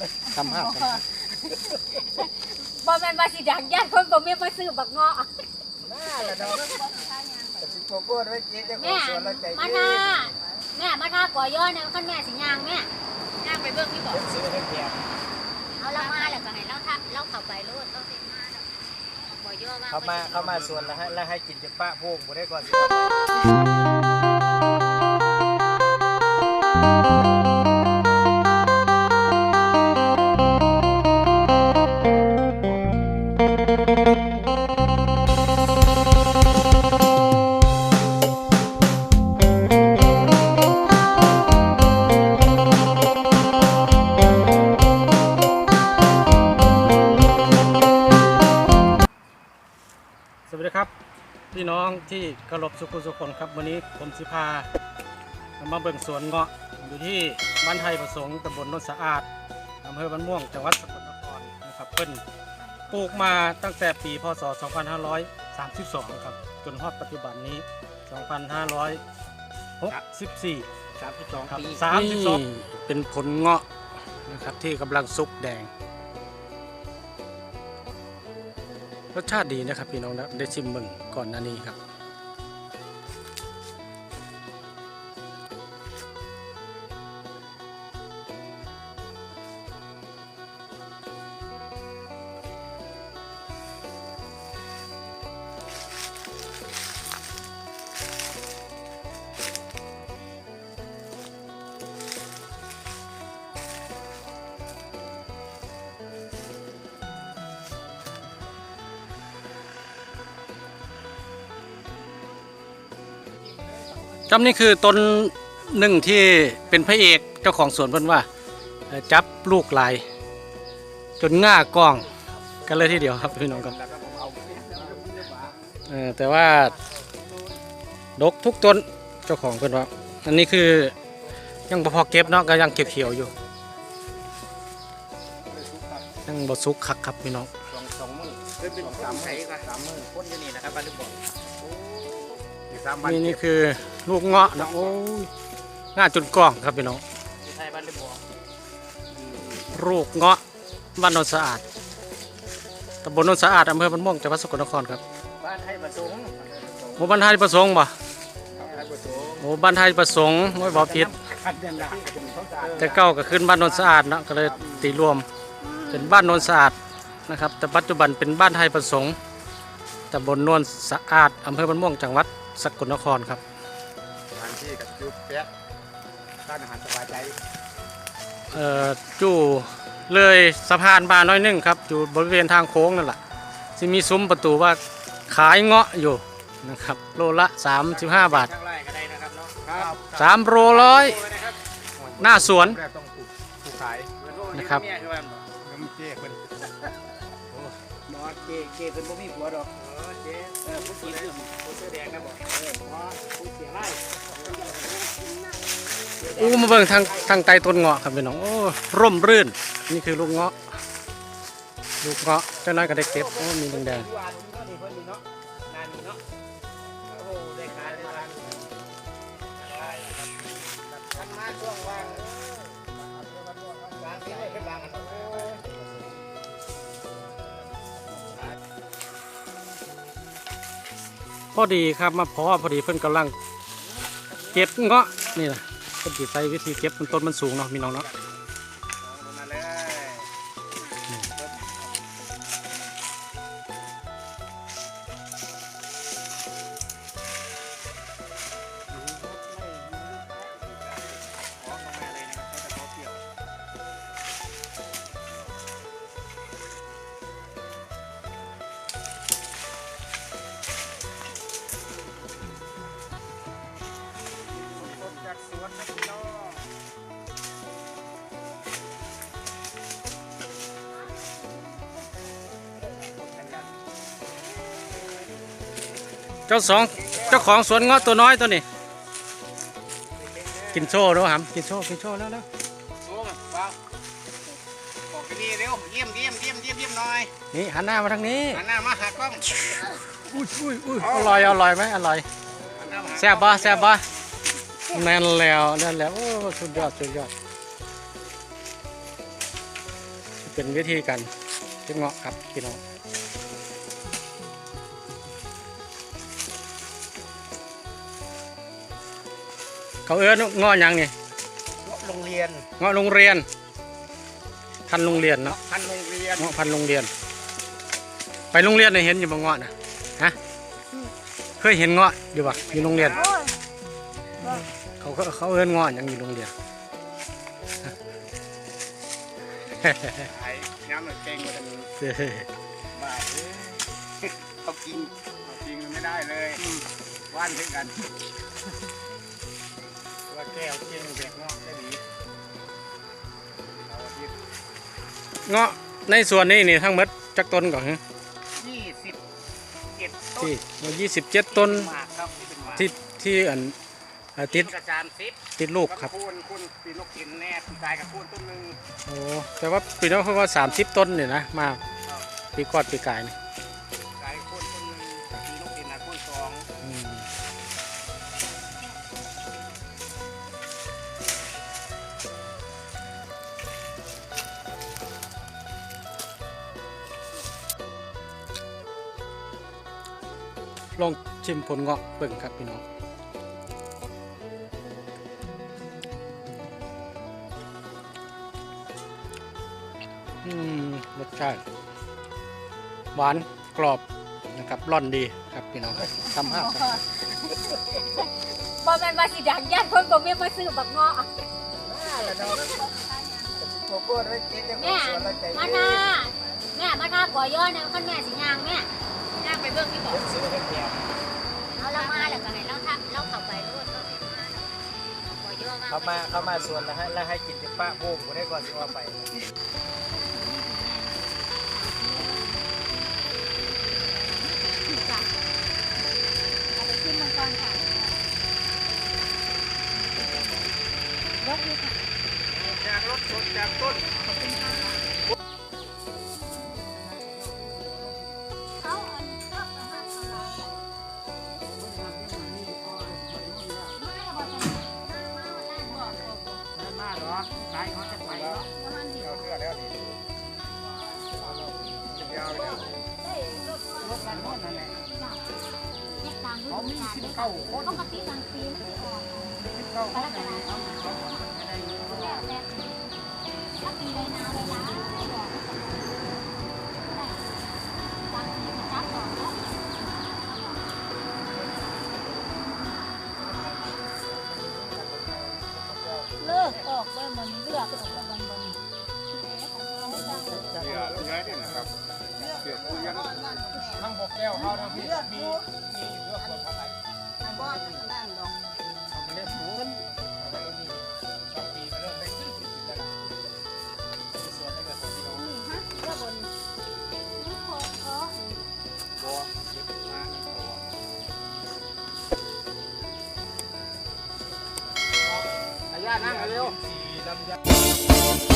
เลยทำภาพบ่แม่นว่าสิดังญาติคนบ่แม่นมาซื้อบักเงาะน่าละเนาะแต่สิโกโก้ไว้เจ๊เจ้าขอแม่งสวนแล้วใจมาเย็ท่านแม่มาท่าก่อย่อเนี่ยคันแม่สิย่างแม่ย่างไปเบิ่งนี่บ่เพิ่นซื้อให้แพงเอาละมาแล้วก็ให้เราทักเราเข้าไปโลดเราเฮ็ดมาแล้วก่อย่อว่าเขามาเขามาสวนแล้วให้แล้วให้กินจนป้าโพงบ่ได้ก่อนสิ สวัสดีครับพี่น้องที่เคารพสุขุสุขคนครับวันนี้ผมสิพามาเบิ่งสวนเงาะอยู่ที่บ้านไทยประสงค์ตำบลโนนสะอาดอำเภอบ้านม่วงจังหวัดสกลนครนะครับเพิ่น ปลูกมาตั้งแต่ปีพศ 2532 ครับ จนฮอดปัจจุบันนี้ 2564สามสิบสองครับ ปี32 เป็นผลเงาะนะครับที่กำลังสุกแดง รสชาติดีนะครับพี่น้องนะได้ชิมเบิ่งก่อนหน้านี้ครับ จำนี่คือต้นหนึ่งที่เป็นพระเอกเจ้าของสวนเพิ่นว่า จับลูกหลาย จนง่ากล้องกันเลยทีเดียวครับพี่น้องครับแต่ว่าดกทุกต้นเจ้าของเพิ่นว่า อันนี้คือยังบ่พอเก็บเนาะก็ยังเก็บเขียวอยู่ ยังบ่สุกคักครับพี่น้องสองมือเป็นสามไห้ก็สามมือคนอยู่นี่นะครับบ้านลูกบอกโอ้อีก สามวันนี่นี่คือลูกเงาะนะโอ้ยง่าจนกล้องครับพี่น้องที่ไทยบ้านลูกบอกลูกเงาะบ้านโนนสะอาดตำบลโนนสะอาดอำเภอบ้านม่วงจังหวัดสกลนครครับบ้านไทยประสงค์หมู่บ้านไทยประสงค์บ่บ้านไทยประสงค์หมู่บ้านไทยประสงค์ไม่บอกผิดคันเดินหลังผมเขาสะอาดแต่เก้าก็ขึ้นบ้านโนนสะอาดเนาะก็เลยตีรวมเป็นบ้านโนนสะอาดนะครับ แต่ปัจจุบันเป็นบ้านไทยประสงค์ตำบลโนนสะอาดอำเภอบ้านม่วงจังหวัด สกลนครครับสถานที่กับจุดเปียกร้านอาหารสบายใจเอ่อจู่เลยสะพานบานน้อยหนึงครับอยู่บริเวณทางโค้งนั่นแหละที่มีซุ้มประตูว่าขายเงาะอยู่นะครับโลละ 35 บาทข้างไร่ก็ได้นะครับเนาะครับ3 โลร้อย หน้าสวน แรกต้องปลูกปลูกขาย นะครับเมียคือว่าน้ำเจ๊เจ๊เพิ่นบ่มีผัวดอกเออเจ๊เออผู้กินอยู่ผู้เสื้อแดงนะบอกเออหมอผู้เสียไร่อู้มาเบิ่งทางทางใต้ต้นเงาะครับพี่น้องโอ้ร่มรื่น นี่คือลูกเงาะลูกเงาะเจ้าน้อยก็ได้เก็บโอ้มีแดงอยู่อ่านอยู่เนาะนี่เพิ่นนี่เนาะนานนี่เนาะโอ้ได้การได้การได้ครับทำมาช่วงว่างเออวางที่ไว้เป็นวางกัน พอดีครับมาพอพอดีเพื่อนกำลังเก็บเงาะนี่นะเพิ่นสิใส่วิธีเก็บมันต้นมันสูงเนาะมีน้องเนาะ เจ้าสองเจ้าของสวนเงาะตัวน้อยตัวนี้ กินโซ่ด้วยครับกินโซ่กินโซ่แล้วแล้วสูงว้าวบอกกันดีเร็วเยี่ยมเยี่ยมเยี่ยมเยี่ยมเยี่ยมหน่อยนี่หันหน้ามาทางนี้หันหน้ามาหากล้องอุ้ยอุ้ยอุ้ยอร่อยอร่อยไหมอร่อยหันหน้ามาหาแซ่บบ่แซ่บบ่นั่นแล้วนั่นแล้วโอ้สุดยอดสุดยอดเป็นวิธีการเก็บเงาะครับพี่น้อง เขาเอื้อนเงาะหยังนี่โรงเรียนเงาะโรงเรียน พันโรงเรียนเนาะพันโรงเรียนเงาะพันโรงเรียน ไปโรงเรียนเนี่ยเห็นอยู่บ่เงาะนะฮะเคยเห็นเงาะอยู่ปะอยู่โรงเรียนโอ้ยเขาเขาเขาเอื้อนเงาะหยังอยู่โรงเรียนไอ้ย้ำหน่อยเก่งกว่านี้เออบ้าเอ้ยเอากินเอากินมันไม่ได้เลยว่านถึงกันว่าแก้วเก่งแบกงอกได้ดีเอาอาทิตย์เงาะในส่วนนี้นี่ทั้งหมดจักต้นก่อนฮะยี่สิบเจ็ดต้นที่ยี่สิบเจ็ดต้นหมากครับที่เป็นหมากที่ที่อันเอ่อติดกระจามซิปติดลูกครับคูณคุณปีนกกินแน่ปีกายกับคูณต้นหนึ่งโอ้แต่ว่าปีนี้เขาก็สามสิบต้นเนี่ยนะ มาปีกอดปีกายนี่ ลองชิมผลเงาะเบิ่งครับพี่น้องอืมรสชาติหวานกรอบนะครับร่อนดีครับพี่น้องครับทำภาพครับบ่แม่นว่าสิดังญาติเพิ่นบ่แม่นมาซื้อบักเงาะแล้วเนาะโกโก้ได้กินยังแม่มาหน้าแม่มาหน้าก่อย่อเนี่ยคันแม่สิย่างแม่ ย่างไปเบิ่งนี่บ่ซื้อให้แกเอาเรามาแล้วก็ให้เราทักเราเข้าไปโลดเราสิมาก่อย่อมาเขามาเขามาสวนแล้วให้แล้วให้กินเป็นป้าโบ้งกูได้ก่อนสิว่าไปจ้ะเอาไปขึ้นมังกรค่ะยกนี่ค่ะจากรถสดจากต้นขอบคุณายเขาจะไปแล้วประมาเอาเสื้อแล้วดิยาวเลยได้รถกันหมดนั่นแหละเขามีสิบเก้าคนปกติบางปีมันสิออกสิบเก้าคนนั่นแหละเขาเขาไม่ได้แล้วแต่ถ้าปีไรนาไรล้า ออกด้วยมันเลือกออกไปบนบนมของเขาจังเยเสื้อลุงย้ายนี่นะครับเสือคุยกันทั้งหกแก้วเขาทั้งพี่มีมีอยู่เลือกคนเท่าไหร่บ่นั่นดอก อ